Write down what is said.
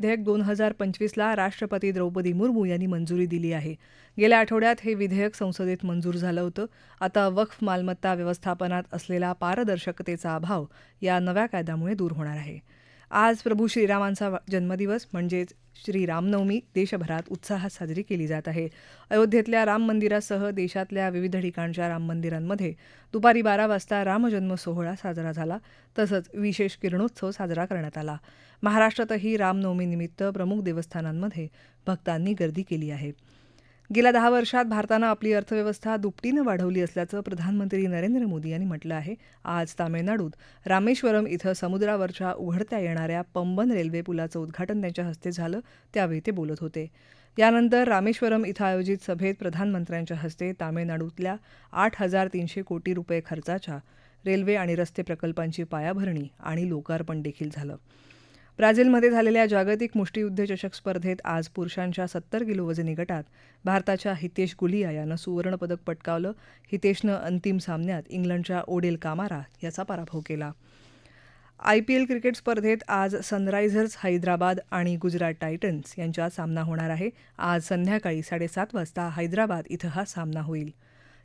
विधेयक दोन हजार पंचवीसला राष्ट्रपती द्रौपदी मुर्मू यांनी मंजुरी दिली आहे. गेल्या आठवड्यात हे विधेयक संसदेत मंजूर झालं होतं. आता वक्फ मालमत्ता व्यवस्थापनात असलेला पारदर्शकतेचा अभाव या नव्या कायद्यामुळे दूर होणार आहे. आज प्रभू श्रीरामांचा जन्मदिवस म्हणजेच श्री रामनवमी देशभरात उत्साहात साजरी केली जात आहे. अयोध्येतल्या राम मंदिरासह देशातल्या विविध ठिकाणच्या राम मंदिरांमध्ये दुपारी बारा वाजता रामजन्म सोहळा साजरा झाला. तसंच विशेष किरणोत्सव साजरा करण्यात आला. महाराष्ट्रातही रामनवमीनिमित्त प्रमुख देवस्थानांमध्ये भक्तांनी गर्दी केली आहे. गेल्या दहा वर्षात भारतानं आपली अर्थव्यवस्था दुपटीनं वाढवली असल्याचं प्रधानमंत्री नरेंद्र मोदी यांनी म्हटलं आहे. आज तामिळनाडूत रामेश्वरम इथं समुद्रावरच्या उघडत्या येणाऱ्या पंबन रेल्वे पुलाचं उद्घाटन त्यांच्या हस्ते झालं त्यावेळी ते बोलत होते. यानंतर रामेश्वरम इथं आयोजित सभेत प्रधानमंत्र्यांच्या हस्ते तामिळनाडूतल्या आठ हजार तीनशे कोटी रुपये खर्चाच्या रेल्वे आणि रस्ते प्रकल्पांची पायाभरणी आणि लोकार्पण देखील झालं. ब्राझीलमध्ये झालेल्या जागतिक मुष्टियुद्ध चषक स्पर्धेत आज पुरुषांच्या सत्तर किलो वजनी गटात भारताच्या हितेश गुलिया यानं सुवर्णपदक पटकावलं. हितेशनं अंतिम सामन्यात इंग्लंडच्या ओडेल कामारा याचा पराभव केला. आय पी एल क्रिकेट स्पर्धेत आज सनरायझर्स हैदराबाद आणि गुजरात टायटन्स यांच्यात सामना होणार आहे. आज संध्याकाळी साडेसात वाजता हैदराबाद इथं हा सामना होईल.